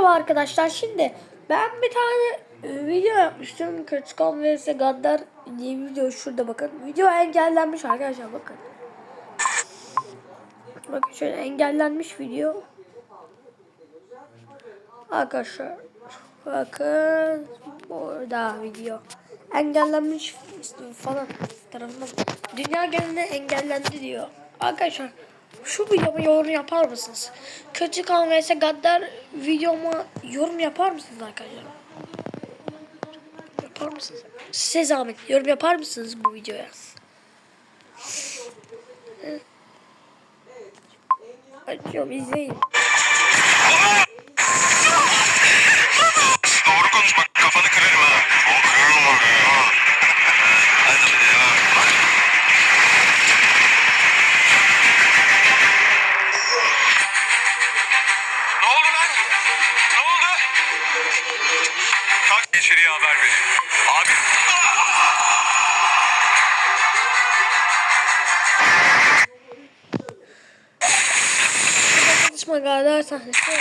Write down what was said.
Merhaba arkadaşlar. Şimdi ben bir tane e, video yapmıştım. Kötükom vs Gaddar diye bir video. Şurada bakın. Video engellenmiş arkadaşlar bakın. Bakın şöyle engellenmiş video. Arkadaşlar bakın. Burada video. Engellenmiş falan tarafından dünya genelinde engellendi diyor. Arkadaşlar şu videoma yorum yapar mısınız? Kötü kan vs Gaddar videoma yorum yapar mısınız arkadaşlar? Yapar mısınız? Size zahmet yorum yapar mısınız bu videoya? Açıyorum izleyin. Ne oldu? Kalk içeriye haber verin. Abi. Çalışma Gaddar sahnesi.